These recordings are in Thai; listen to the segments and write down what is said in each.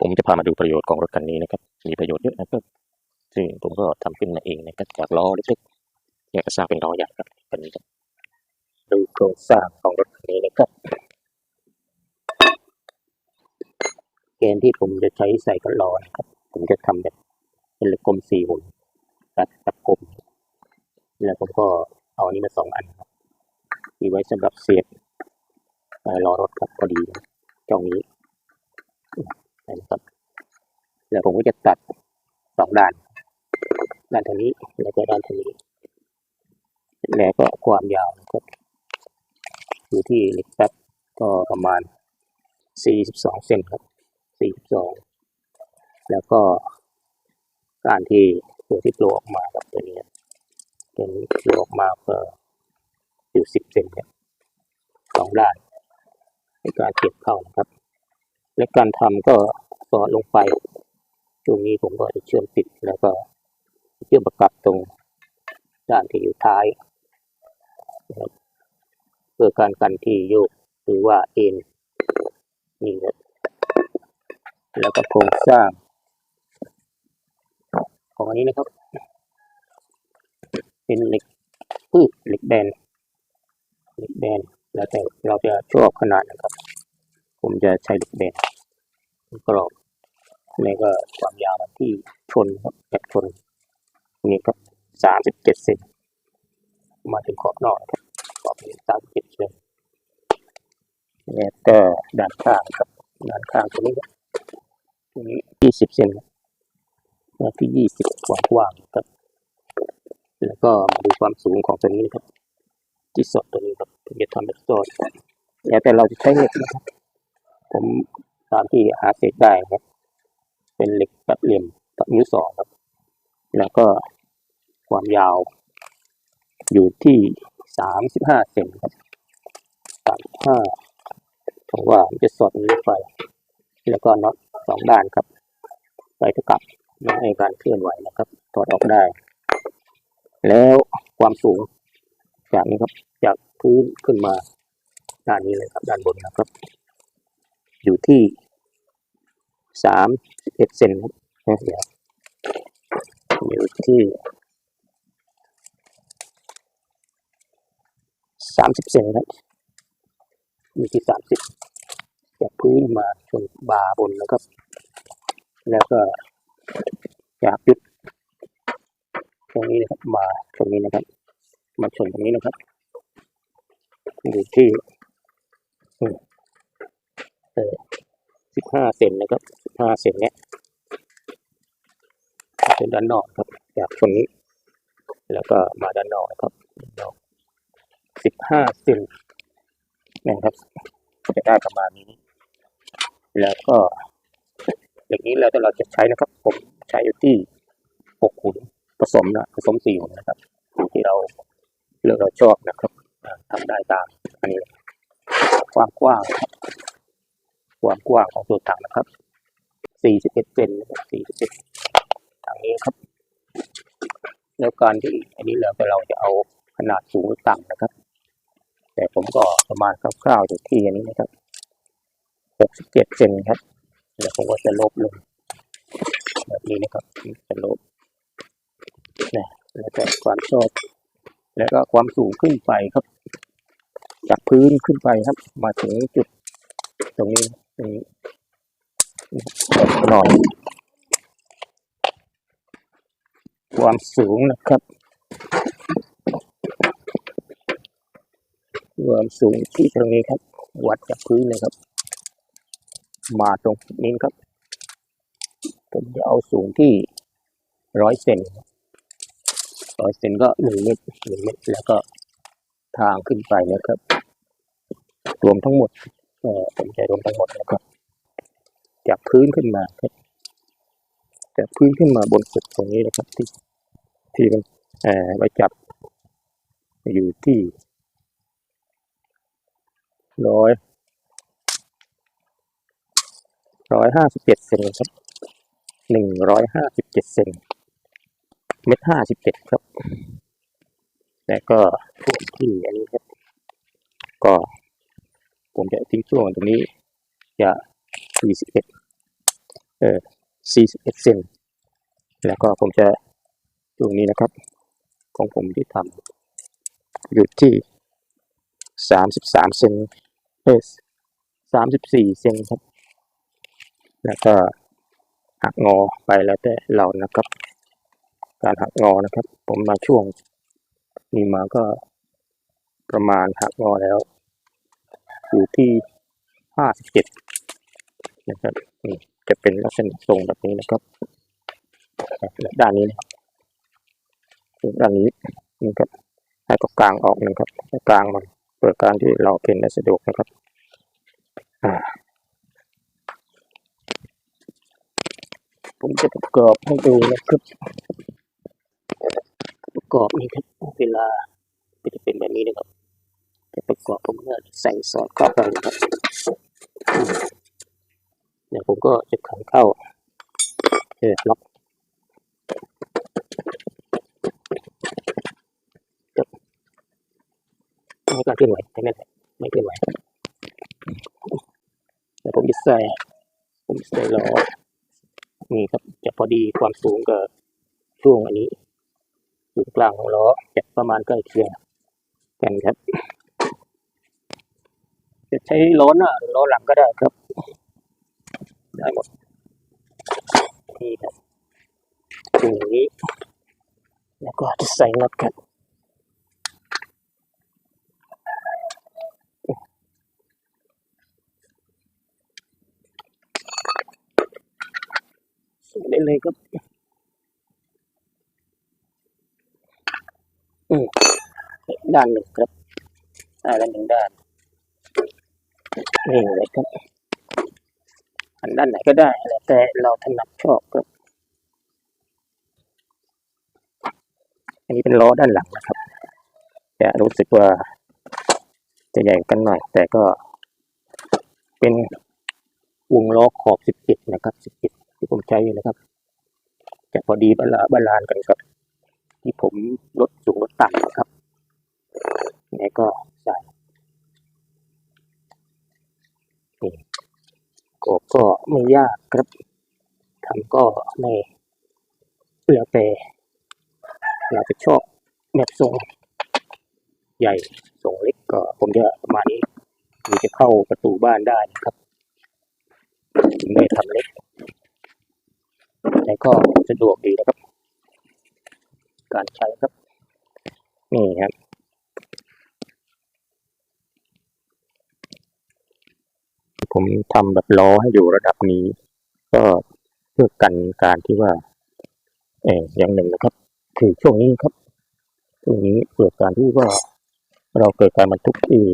ผมจะพามาดูประโยชน์ของรถคันนี้นะครับ มีประโยชน์เยอะนะครับ ซึ่งผมก็ทำขึ้นมาเองนะครับจากล้อเล็กๆอยากจะสร้างเป็นล้อใหญ่ครับคันนี้ครับดูโครงสร้างของรถคันนี้นะครับเกณฑ์ที่ผมจะใช้ใส่กับล้อนะครับ ผมจะทำแบบเป็นเหล็กกลมสี่หุ่นตัดตัดกลมแล้วผมก็เอาอันนี้มาสองอันครับมีไว้สำหรับเสียบเอ่ล้อรถครับพอดีนะเจ้านี้ นะครับแล้วผมก็จะตัดสองด้าน ด้านทางนี้แล้วก็ด้านทางนี้ แล้วก็ความยาวนะครับอยู่ที่เล็กแป๊บก็ประมาณ 42 เซนครับ 42 แล้วก็การที่ตัวที่โผล่ออกมากับตัวนี้ตัวนี้โผล่ออกมาก็อยู่ 10 เซนครับสองด้านในการเก็บเข้านะครับ และการทำก็สอดลงไป ตรงนี้ผมก็จะเชื่อมติดแล้วก็เชื่อมประกับตรงด้านที่อยู่ท้ายเพื่อการกันที่โยกหรือว่าเอ็นนี่ครับแล้วก็โครงสร้าง ของอันนี้นะครับ เป็นเหล็กพืชเหล็กแบนเหล็กแบนแล้วแต่เราจะชอบขนาดนะครับ ผมจะใช้เหล็กแบนกรอบแล้วก็ความยาวมันที่ชนครับแบบชนนี่ครับสามสิบเจ็ดเซนมาถึงขอบนอกครับขอบนี้สามสิบเจ็ดเซนแล้วก็ด้านข้างครับด้านข้างตรงนี้ครับตรงนี้ยี่สิบเซนครับหน้าที่ยี่สิบกว้างๆครับ แล้วก็มาดูความสูงของตัวนี้ครับ ที่สอดตัวนี้ครับจะทำแบบสอดแล้วแต่เราจะใช้เหล็กนะครับ ผมตามที่หาเศษได้ครับ เป็นเหล็กแบบเหลี่ยมแบบนิ้วสองครับ แล้วก็ความยาว อยู่ที่สามสิบห้าเซนครับสามสิบห้าเพราะว่ามันจะสอดนี้ไป แล้วก็น็อตสองด้านครับ ไปเท่ากับไม่ให้การเคลื่อนไหวนะครับถอดออกได้ แล้วความสูงจากนี้ครับ จากพื้นขึ้นมาด้านนี้เลยครับ ด้านบนนะครับ อยู่ที่สามสิบเอ็ดเซนครับนะเดี๋ยวอยู่ที่สามสิบเซนครับอยู่ที่สามสิบจากพื้นมาชนบาบนนะครับแล้วก็จากจุดตรงนี้นะครับ มาตรงนี้นะครับ มาชนตรงนี้นะครับอยู่ที่อืม สิบห้าเซนนะครับสิบห้าเซนเนี้ยเป็นด้านนอกครับ จากตรงนี้ แล้วก็มาด้านนอกนะครับสิบห้าเซนนะครับจะได้ประมาณนี้ แล้วก็อย่างนี้แล้วแต่เราจะใช้นะครับ ผมใช้อยู่ที่หกหุ่นผสมนะผสมสี่หุ่นนะครับที่เราเลือกเราชอบนะครับอ่าทำได้ตามอันนี้ความกว้างครับ ความกว้างของตัวถังนะครับสี่สิบเซนสี่สิบเอ็ดถังนี้ครับ แล้วการที่อันนี้แล้วแต่เราจะเอาขนาดสูงหรือต่ำนะครับ แต่ผมก็ประมาณคร่าวๆอยู่ที่อันนี้นะครับหกสิบเซนครับเดี๋ยวผมก็จะลบลงแบบนี้นะครับจะลบนะแล้วก็ความชอบ แล้วก็ความสูงขึ้นไปครับ จากพื้นขึ้นไปครับ มาถึงจุดตรงนี้ หน่อย ความสูงนะครับ ความสูงที่ตรงนี้ครับ วัดจากพื้นเลยครับ มาตรงนี้ครับ ผมจะเอาสูงที่ร้อยเซนร้อยเซนก็หนึ่งเมตรหนึ่งเมตรแล้วก็ทางขึ้นไปนะครับ รวมทั้งหมด เอ่อผมจรวมทั้งหมดนะครับจากพื้นขึ้นมาครับจากพื้นขึ้นมาบนสุดตรงนี้นะครับ ที่ที่มันเอ่อไว้จับอยู่ที่ร้อยร้อยห้าสิบเจ็ดเซนครับหนึ่งร้อยห้าสิบเจ็ดเซนเมตรห้าสิบเจ็ดครับ แล้วก็ช่วงที่อันนี้ครับ ก็ ผมจะทิ้งช่วงตรงนี้จะ41เออ41เซนแล้วก็ผมจะตรงนี้นะครับ ของผมที่ทำอยู่ที่ 33เซนเอส34เซนครับ แล้วก็หักงอไปแล้วแต่เรานะครับ การหักงอนะครับ ผมมาช่วงนี้มาก็ประมาณหักงอแล้ว อยู่ที่ห้าสิบเจ็ดนะครับนี่จะเป็นลักษณะทรงแบบนี้นะครับด้านนี้นะครับด้านนี้นะครับให้ก็กลางออกนะครับกลางมันเพื่อการที่เราเพ้นได้สะดวกนะครับผมจะประกอบให้ดูนะครับประกอบนี่ครับเวลาจะเป็นแบบนี้นะครับ ประกอบผมก็ใส่ซอสเข้าไปนะครับเดี๋ยวผมก็จะขันเข้าเออล็อกจบไม่กล้าเคลื่อนไหวแค่นั้นไม่เคลื่อนไหวเดี๋ยวผมจะใส่ผมจะใส่ล้อนี่ครับ จะพอดีความสูงกับช่วงอันนี้ศูนย์กลางของล้อจะประมาณใกล้เคียงกันครับ จะใช้ล้อหน้าหรือล้อหลังก็ได้ครับ ได้หมดนี่ครับเป็นอย่างนี้ แล้วก็จะใส่น็อตครับใส่ได้เลยครับอืมด้านหนึ่งครับได้แล้วหนึ่งด้าน นี่เลยครับอันด้านไหนก็ได้แล้วแต่เราถนัดชอบครับ อันนี้เป็นล้อด้านหลังนะครับจะรู้สึกว่าจะใหญ่กันหน่อย แต่ก็เป็นวงล้อขอบ17นะครับ17ที่ผมใช้นะครับจะพอดีบาลาบาลานกันกับ ที่ผมลดสูงลดต่ำนะครับนี่ก็ใส่ ก็ก็ไม่ยากครับทำก็ไม่แล้วแต่เราจะชอบแบบทรงใหญ่ทรงเล็กก็ผมจะประมาณนี้มีจะเข้าประตูบ้านได้นะครับไม่ทำเล็กแต่ก็สะดวกดีนะครับ การใช้ครับ นี่ครับ ผมทำแบบล้อให้อยู่ระดับนี้ ก็เพื่อกันการที่ว่าเอออย่างหนึ่งนะครับ คือช่วงนี้ครับช่วงนี้เกิดการที่ว่า เราเกิดการบรรทุกที่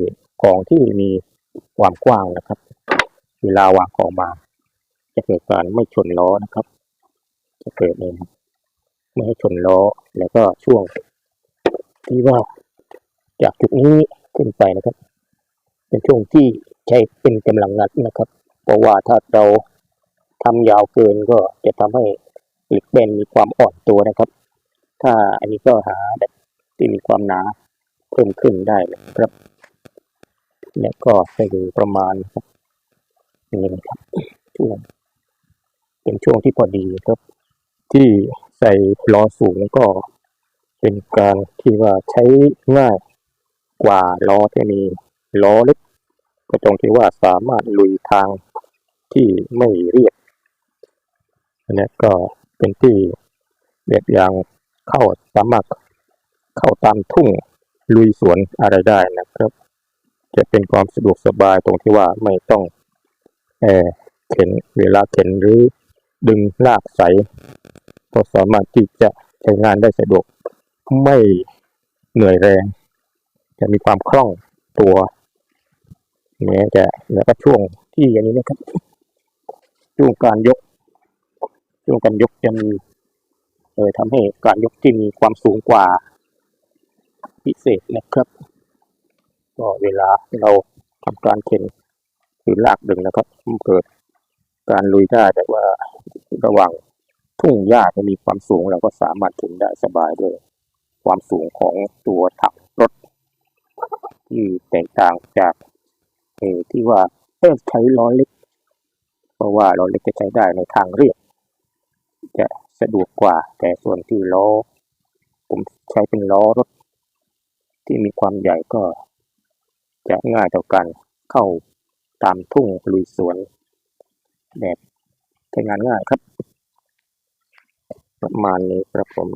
ของที่มีความกว้างนะครับ เวลาวางของมา จะเกิดการไม่ชนล้อนะครับ จะเกิดเองไม่ให้ชนล้อแล้วก็ช่วง ที่ว่าจากจุดนี้ขึ้นไปนะครับ เป็นช่วงที่ ใช้เป็นกำลังงัดนะครับ เพราะว่าถ้าเราทำยาวเกินก็จะทำให้เหล็กแบนมีความอ่อนตัวนะครับ ถ้าอันนี้ก็หาแบบที่มีความหนาเพิ่มขึ้นได้นะครับ แล้วก็ใส่ดูประมาณครับนี่นะครับช่วงเป็นช่วงที่พอดีครับ ที่ใส่ล้อสูงก็เป็นการที่ว่าใช้ง่ายกว่าล้อที่มีล้อเล็ก ก็ตรงที่ว่าสามารถลุยทางที่ไม่เรียบอันนี้ก็เป็นที่แบบอย่างเข้าสามารถเข้าตามทุ่งลุยสวนอะไรได้นะครับ จะเป็นความสะดวกสบายตรงที่ว่าไม่ต้องเออเข็นเวลาเข็นหรือดึงลากใสก็สามารถที่จะใช้งานได้สะดวกไม่เหนื่อยแรง จะมีความคล่องตัว เนี่ยจะแล้วก็ช่วงที่อย่างนี้นะครับ ช่วงการยก ช่วงการยกจะมีเออทำให้การยกที่มีความสูงกว่าพิเศษนะครับ ก็เวลาเราทำการเข็นหรือลากดึงนะครับมันเกิดการลุยได้แต่ว่าระหว่างทุ่งหญ้าจะมีความสูงเราก็สามารถเข็นได้สบายด้วย ความสูงของตัวถังรถ ที่แตกต่างจาก เอที่ว่าเออใช้ล้อเล็ก เพราะว่าล้อเล็กจะใช้ได้ในทางเรียบจะสะดวกกว่า แต่ส่วนที่ล้อ ผมใช้เป็นล้อรถ ที่มีความใหญ่ก็ จะง่ายต่อการเข้าตามทุ่งลุยสวนแบบใช้งานง่ายครับ ประมาณนี้ครับผม